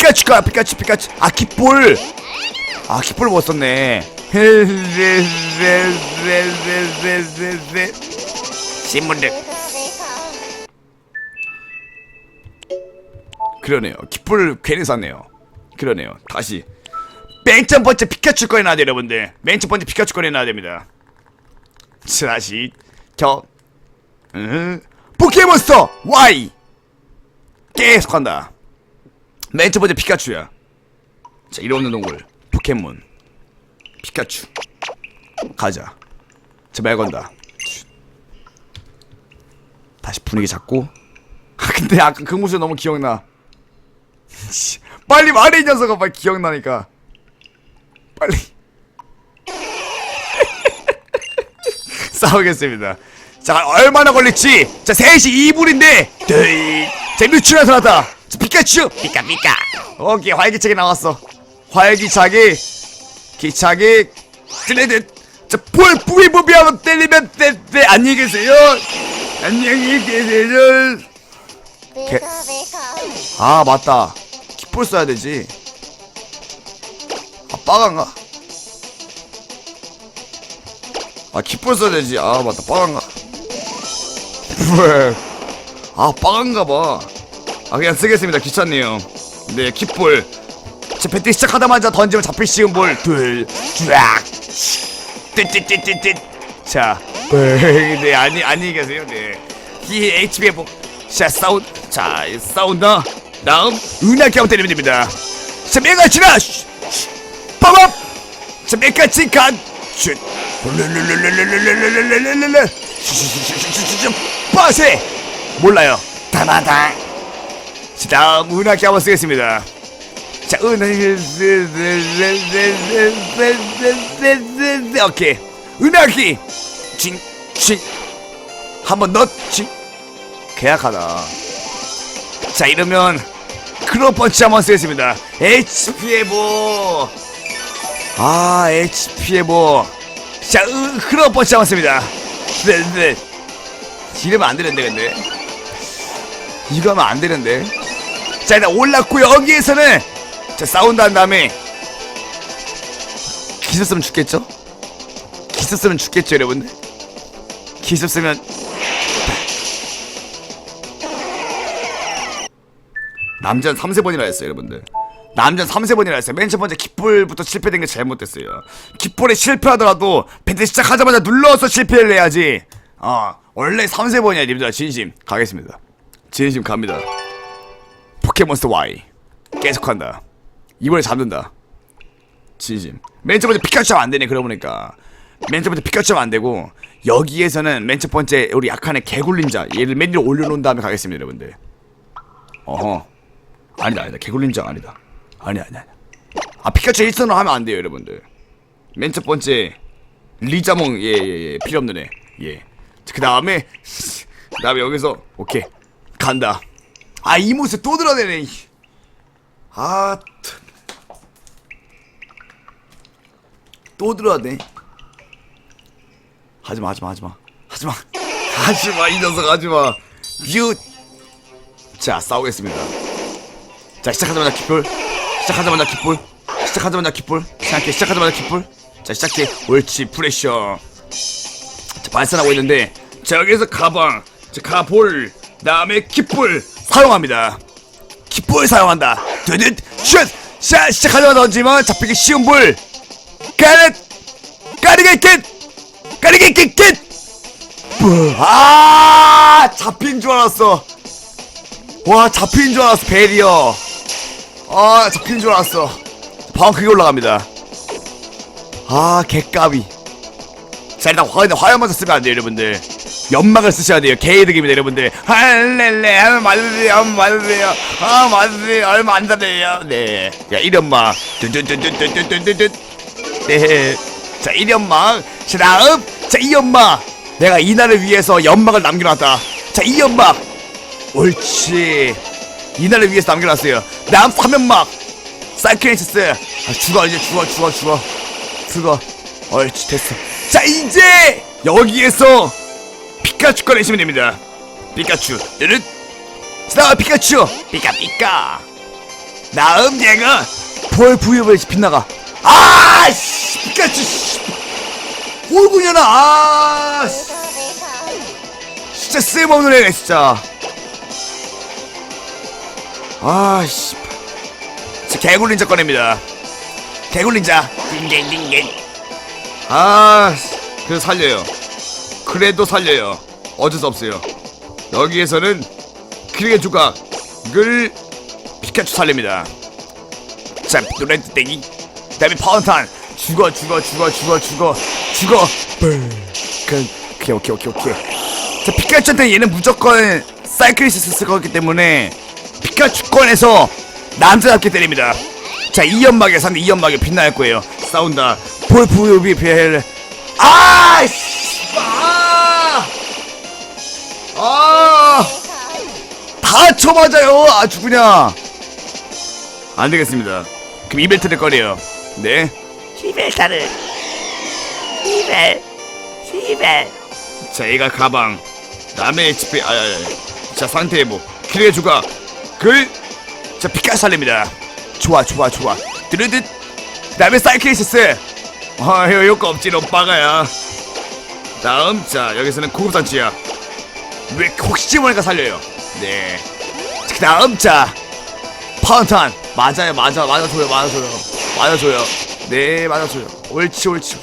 피카츄 가 피카츄 피카츄. 아 깃볼. 아 깃볼 못 썼네. 신문들. 그러네요. 깃볼 괜히 샀네요. 그러네요. 다시. 맨 첫 번째 피카츄 나야 돼요 여러분들. 맨 첫 번째 피카츄 나야 됩니다. 자, 다시 저 음, 포켓몬스터 Y. 계속한다 맨 첫 번째 피카츄야. 자 이름 없는 동물 포켓몬. 피카츄. 가자. 자말 건다. 다시 분위기 잡고. 아 근데 아까 그 모습 너무 기억나. 씨, 빨리 말해 이 녀석아. 빨리 기억나니까. 빨리. 싸우겠습니다. 자 얼마나 걸릴지. 자 3시 2분인데. 데이 자 루츄 나타났다. 자, 피카츄? 피카 피카. 오케이 활기차게 나왔어. 활기차게 기차게 뜨레듯 자볼 부비부비하면 때리면 때때 안녕히 계세요. 안녕히 계세요. 개- 아 맞다. 킥볼 써야 되지. 아 빠간가? 아 킥볼 써야 되지. 아 맞다. 빠간가? 왜아 빠간가 봐 아 그냥 쓰겠습니다. 귀찮네요. 네 킥볼. 자 배팅 시작하자마자 던지면 잡힐 시은 볼둘 쫙. 띠띠띠띠띠. 자 네, 아니 안녕히 계세요? 네 이 HP 회복 자 사운 자 사운드. 다음 한번 때리면 됩니다. 자 메가 치라 빠밤 자 메가 치 간 슛 룰룰룰룰룰룰룰룰룰룰룰 슈슈슈슈슈슈슈 빠세 몰라요 다마다 자 다음 은하게 한번 쓰겠습니다 자, 은하기 오케이 은하기 진 진 한번 넣지 계약하다 자 이러면 크로펀치 한번 쓰겠습니다 HP 에보 아 HP 에보 자 으, 크로펀치 한번 씁니다 네 네 이러면 안 되는데 근데 이거 하면 안 되는데 자 일단 올랐고 여기에서는. 자 사운드 한 다음에. 기습 쓰면 죽겠죠? 기습 쓰면 죽겠죠 여러분들? 기습 쓰면. 남자는 3세번이나 했어요 여러분들. 남자는 3세번이나 했어요. 맨 첫 번째 깃볼부터 실패된 게 잘못됐어요. 깃볼에 실패하더라도 밴드 시작하자마자 눌러서 실패를 해야지. 어 원래 3세번이야 님들. 진심. 가겠습니다. 진심 갑니다 포켓몬스터 Y. 계속한다. 이번에 잡는다. 진심. 맨 첫 번째 피카츄 하면 안 되네 그러고 보니까. 맨 첫 번째 피카츄 하면 안 되고 여기에서는 맨 첫 번째 우리 약한 애 개굴린자 얘를 맨 위로 올려놓은 다음에 가겠습니다 여러분들. 어허. 아니다 아니다. 개굴린자 아니다. 아니야 아니야 아니야. 아 피카츄 1선으로 하면 안 돼요 여러분들. 맨 첫 번째 리자몽 예예 예. 필요 없는 애예그 다음에 그 다음에 여기서 오케이. 간다 아 이 모습 또 드러내네 이. 아, 참. 또 들어왔네. 하지마, 하지마, 하지마, 하지마, 하지마, 이 녀석 하지마. 뮤. 자, 싸우겠습니다. 자, 시작하자마자 깃볼. 시작하자마자 깃볼. 시작하자마자 깃볼. 시작해, 시작하자마자 깃볼. 자, 시작해. 옳지, 프레셔. 자, 발산하고 있는데, 자, 여기서 가방, 자, 가볼, 다음에 깃볼 사용합니다. 깃볼 사용한다. 드듯 슛! 샷! 시작하자마자 던지면 잡히기 쉬운 볼. 까르! 까르게 끝! 까르게 끝! 끝! 뿌. 아! 잡힌 줄 알았어. 와, 잡힌 줄 알았어, 베리어. 아, 잡힌 줄 알았어. 방금 크게 올라갑니다. 아, 개까비. 자, 일단 화, 화염 먼저 쓰면 안 돼요, 여러분들. 연막을 쓰셔야 돼요. 개이득입니다, 여러분들. 할렐레, 맞으세요, 맞으세요. 아, 맞으세요. 얼마 안 되네요. 네. 야, 이연막. 뚜뚜뚜뚜뚜뚜뚜뚜. 네. 자, 이 연막. 자, 다음. 자, 이 연막. 내가 이 날을 위해서 연막을 남겨놨다. 자, 이 연막. 옳지. 이 날을 위해서 남겨놨어요. 다음 3연막. 사이클리스스. 아, 죽어, 이제 죽어, 죽어, 죽어. 죽어. 옳지, 됐어. 자, 이제 여기에서 피카츄 꺼내시면 됩니다. 피카츄. 뜨릇. 자, 피카츄. 피카 피카. 다음 얘가 볼 부여을 빗나가 아씨 피카츄 씨 홀구냐나 아 씨. 진짜 쓸모없는 애네 진짜 아씨 저 개굴린자 꺼냅니다 개굴린자 딩겐딩겐 아 그래도 살려요 그래도 살려요. 어쩔 수 없어요. 여기에서는 크리게 조각을 피카츄 살립니다. 자 노래 땡이. 그다음에 파운탄. 죽어 죽어 죽어 죽어 죽어 죽어. 그 오케이 오케이 오케이 오케이. 자 피카츄한테 얘는 무조건 사이클리시스 쓸 거기 때문에 피카츄 꺼내서 남자답게 때립니다. 자 이연막에 상대 이연막에 빛날 거예요. 싸운다. 볼 부유비 벨. 아씨 아! 다 쳐맞아요 아주 그냥 안 되겠습니다 그럼 이벨트를 꺼내요 네 시벨타를 시벨 시벨 자, 얘가 가방. 남의 HP, 아, 아, 아. 자, 상태 회복. 기회 조각. 글. 자, 피카 살립니다. 좋아, 좋아, 좋아. 드르듯. 다음에 사이클리시스. 아, 효과 없지, 너 빠가야. 다음, 자, 여기서는 고급산치야. 왜 혹시 모르니까 살려요. 네. 자, 그 다음, 자. 파운탄. 맞아요, 맞아, 맞아줘요, 맞아줘요. 맞아줘요. 네, 맞아줘요. 옳지, 옳지.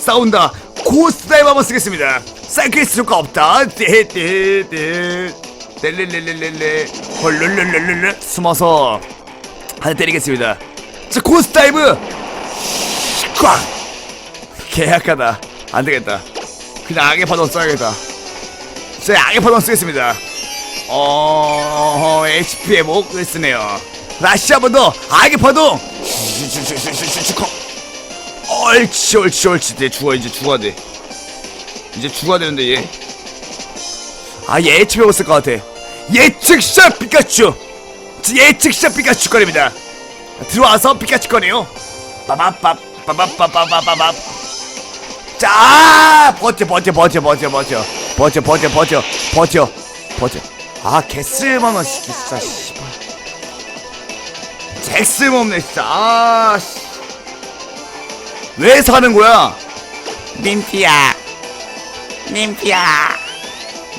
싸운다. 고스트 다이브 한번 쓰겠습니다. 사이클리스 효과 없다. 띠띠띠. 렐렐렐렐렐레. 헐룰룰룰룰. 숨어서 한대 때리겠습니다. 자, 고스트 다이브. 꽝. 계약하다. 안 되겠다. 그냥 악의 파동 써야겠다. 자, 악의 파동 쓰겠습니다. 어, HP 회복을 쓰네요. 다시 한번 더 악의 파동. 옳지 옳지 옳지 내 죽어 이제 죽어야 돼 이제 죽어야 되는데 얘 아 얘 HP 배웠을 것 같아 예측샷 피카츄 예측샷 피카츄 거립니다 들어와서 피카츄 거네요 빠바밥 빠바빠바바바밥 자 버텨 버텨 버텨 버텨 버텨 버텨 버텨 버텨 버텨 버텨 아 개쓸만한 시키 진짜 씨발 잭쓸모없네 진짜 아씨 왜 사는 거야? 님피야 님피야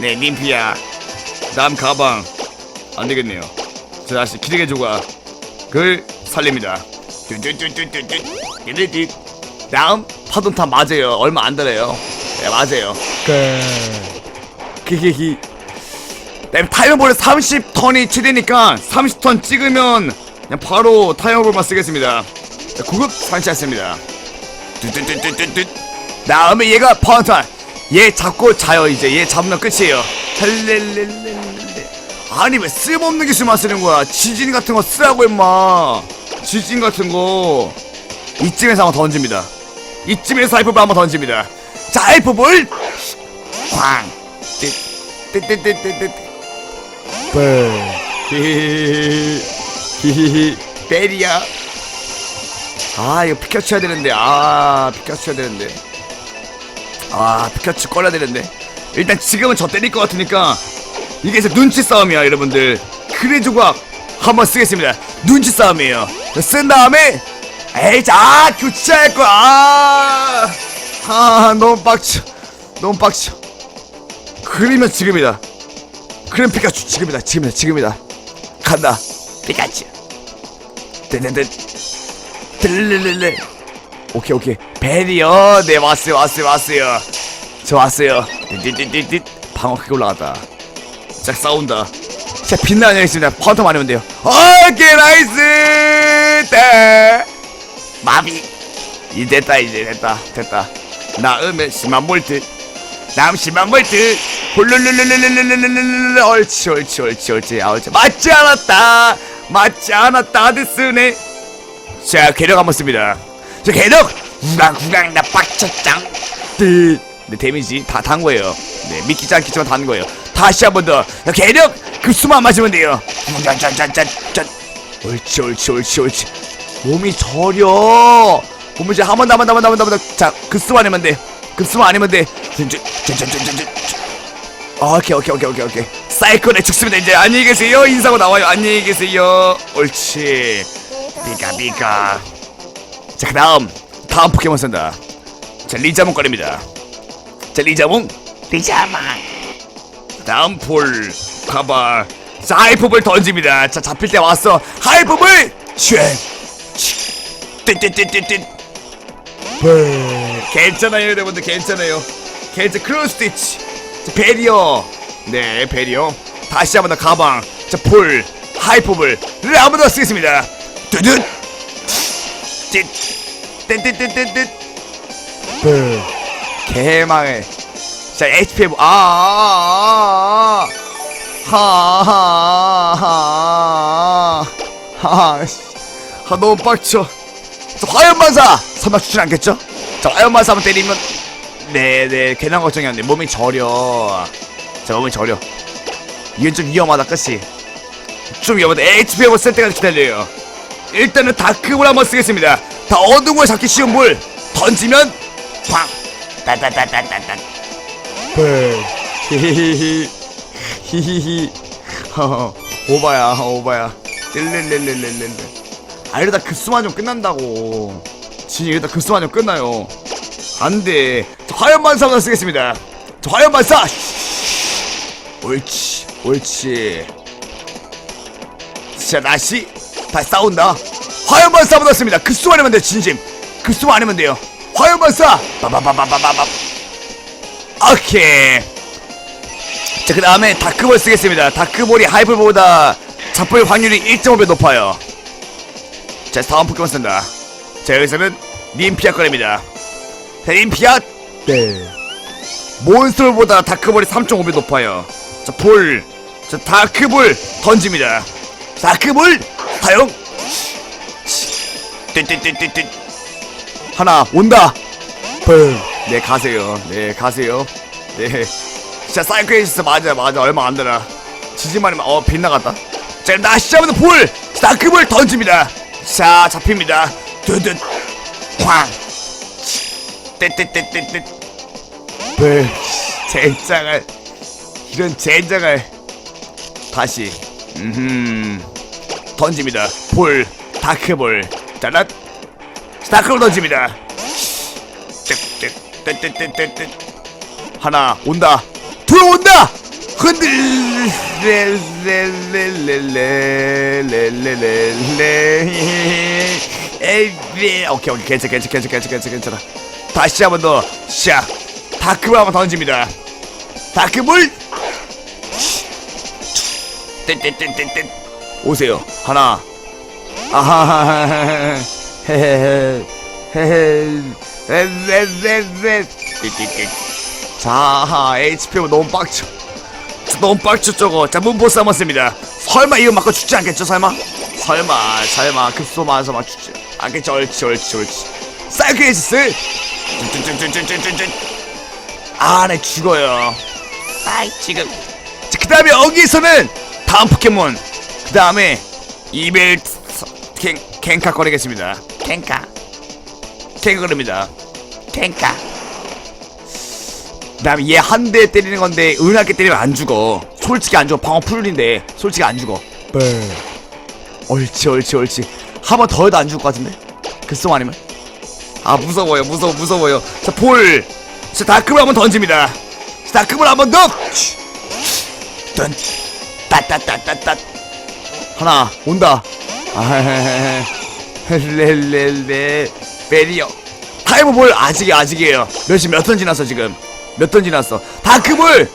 네, 님피야. 남 가방. 안 되겠네요. 자, 다시 기대게 조각. 글 살립니다. 뚜뚜뚜뚜뚜뚜. 뚜뚜뚜. 다음 파동탄 맞아요. 얼마 안 달아요. 네, 맞아요. 히히히. 네, 타이머볼에 30턴이 최대니까 30턴 찍으면 그냥 바로 타이머볼만 쓰겠습니다. 자, 구급 상치했습니다. 뚜뚜뚜뚜뚜뚜. 다음에 얘가 파운탄. 얘 잡고 자요 이제 얘 잡으면 끝이에요. 헬렐렐렐렐. 아니 왜 쓸모없는 기술만 쓰는 거야? 지진 같은 거 쓰라고 임마. 지진 같은 거. 이쯤에서 한번 던집니다. 이쯤에서 하이퍼볼 한번 던집니다. 쾅. 띠띠띠띠띠띠. 뻘. 히히히. 히히히. 베리야. 아 이거 피카츄 해야 되는데 아 피카츄 해야 되는데 아 피카츄 꺼려야 되는데 일단 지금은 저 때릴 것 같으니까 이게 이제 눈치 싸움이야 여러분들 그래 조각 한번 쓰겠습니다 눈치 싸움이에요 쓴 다음에 에이 자 교체할 거야 아, 아 너무 빡쳐. 너무 빡쳐. 그리면 지금이다. 그럼 피카츄 지금이다. 지금이다. 지금이다. 간다. 피카츄. 떼떼떼 뜰르르르 오케이 오케이. 베리어. 네 왔어요 왔어요 왔어요. 저 왔어요. 띠띠띠띠 방어 크게 올라갔다. 자 싸운다. 자 빛나는 애 있습니다. 파운터 많으면 돼요. 오케이 나이스! 떼 마비. 이 됐다 이제 됐다. 됐다 나음에 심한 볼트 남 심한 볼트 홀룰룰룰룰룰룰룰룰 옳지 옳지 옳지 옳지 아 옳지 맞지 않았다 맞지 않았다 데스네 자 괴력 한번 씁니다 자 괴력 구강구강 나 빡쳤짱 뜨 네, 데미지 다 단 거예요 네 믿기지 않겠지만 단 거예요 다시 한 번 더 괴력 그 수만 맞으면 돼요 짠짠짠짠짠 옳지 옳지 옳지 옳지 몸이 저려 몸이 이제 한번 더 한 번 더 한 번 더 한 번 더 자 급수만 아니면 돼. 급수만 아니면 돼. 오케이 오케이 오케이 오케이 오케이. 사이클에 죽습니다 이제. 안녕히 계세요. 인사고 나와요. 안녕히 계세요. 옳지. 비가 비가. 자 그다음. 다음 포켓몬 쓴다. 자 리자몽 꺼냅니다. 자 리자몽. 리자마 다음 폴. 가봐. 자 하이퍼볼 던집니다. 자 잡힐 때 왔어. 하이퍼볼 쉔 띠띠띠띠띠 괜찮아요 여러분들 괜찮아요 괜찮 크로스티치 자, 베리어 네 베리어 다시 한번 더 가방 자폴 하이퍼볼 한번 더 쓰겠습니다 뚜둔 띠띠띠띠띠 개망해 자 HP 아, 아, 아, 하하하 하 너무 빡쳐 자, 화염반사 설마 추진 않겠죠? 자 화염반사 한번 때리면 네네 괜한 걱정이었네 몸이 저려. 자 몸이 저려. 이건 좀 위험하다 끝이 좀 위험하다. HP 한번 쓸 때까지 기다려요. 일단은 다크볼 한번 쓰겠습니다. 다 어두운 걸 잡기 쉬운 물 던지면 팡 따따따따따따 히히히히. 히히히 허허 오바야 오바야. 릴릴릴릴릴릴 아 이러다 급수만 좀 끝난다고. 진이 이러다 급수만 좀 끝나요. 안돼. 저 화염반사 한번 쓰겠습니다. 저 화염반사! 옳지 옳지. 자 다시 다시 싸운다. 화염반사 한번 넣습니다. 급수만 하면 돼요 진심. 급수만 안 하면 돼요. 화염반사! 빠바바바바바바. 오케이. 자 그 다음에 다크볼 쓰겠습니다. 다크볼이 하이볼보다 잡힐 확률이 1.5배 높아요 자 다음 포켓몬 쓴다. 자 여기서는 림피아 꺼냅니다. 자 림피아 네 몬스터볼보다 다크볼이 3.5배 높아요. 자 볼 자 다크볼 던집니다. 다크볼 사용. 띠띠띠띠띠. 하나 온다. 네 가세요. 네 가세요. 네. 진짜 사이클리스트 맞아 맞아 얼마 안 되나. 지지만 하면 어 빗나갔다. 자 한번 볼. 다크볼 던집니다 자, 잡힙니다. 드드 쾅. 떼떼떼떼떼. 네, 불. 젠장을. 이런 젠장을. 다시. 음. 던집니다. 볼. 다크볼. 따랏. 다크볼 던집니다. 떼떼떼떼떼떼. 하나 온다. 둘 온다 흔들. 에이 오케이 오케이. 괜찮아 괜찮아 괜찮아 괜찮아 괜찮아. 다시 한 번더샤 다크볼 한번 던집니다. 다크볼. 떼떼떼떼떼 오세요. 하나. 아하하하하 헤헤헤 헤헤 자 HP가 너무 빡쳐 너무 빡쳐 저거. 자 문보스 한번 씁니다. 설마 이거 맞고 죽지 않겠죠 설마? 설마 설마 급소 맞아서 맞 죽지. 않겠죠 옳지 옳지 옳지. 사이클리스트 아네 죽어요. 아이 지금. 그 다음에 여기서는 다음 포켓몬. 그 다음에 이벨 캔 캔카 꺼내겠습니다. 탱카. 캔카 꺼냅니다. 탱카 그 다음에 얘 한 대 때리는 건데 은하게 때리면 안 죽어. 솔직히 안 죽어. 방어 풀린데 솔직히 안 죽어. 옳지 옳지 옳지. 한 번 더 해도 안 죽을 것 같은데? 글썽 아니면? 아 무서워요 무서워 무서워요. 자볼. 자 다크볼 한번 던집니다. 자, 다크볼 한번 더. 던 따따따따따. 하나 온다. 아 렐렐레. 베리어. 타이머볼 아직이 아직이에요. 몇 시 몇턴 지났어 지금 몇 턴 지났어? 다크볼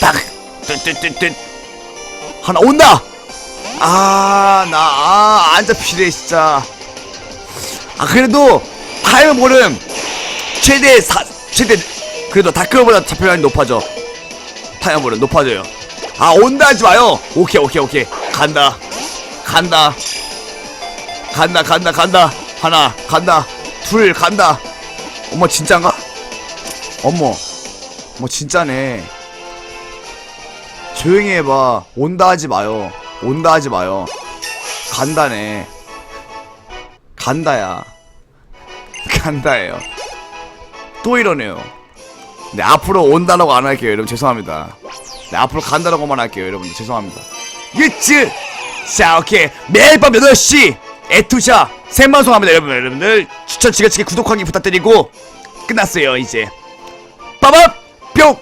딱! 뜨뜨뜨뜨 하나 온다! 아 나 아, 안 잡히네 진짜. 아 그래도 타이머볼은 최대 사 최대 그래도 다크볼보다 확률이 높아져. 타이머볼은 높아져요. 아 온다 하지 마요! 오케이 오케이 오케이. 간다. 간다. 간다 간다 간다. 하나 간다. 둘 간다. 어머 진짠가? 어머 뭐 진짜네. 조용히 해봐. 온다 하지 마요. 온다 하지 마요. 간다네. 간다야. 간다예요. 또 이러네요. 네 앞으로 온다라고 안 할게요 여러분. 죄송합니다. 네 앞으로 간다라고만 할게요 여러분. 죄송합니다. 유츠! 자 오케이. 매일 밤 8시! 에투샤 생방송합니다 여러분. 여러분들 추천 지그치기 구독하기 부탁드리고 끝났어요 이제 빠밤 뿅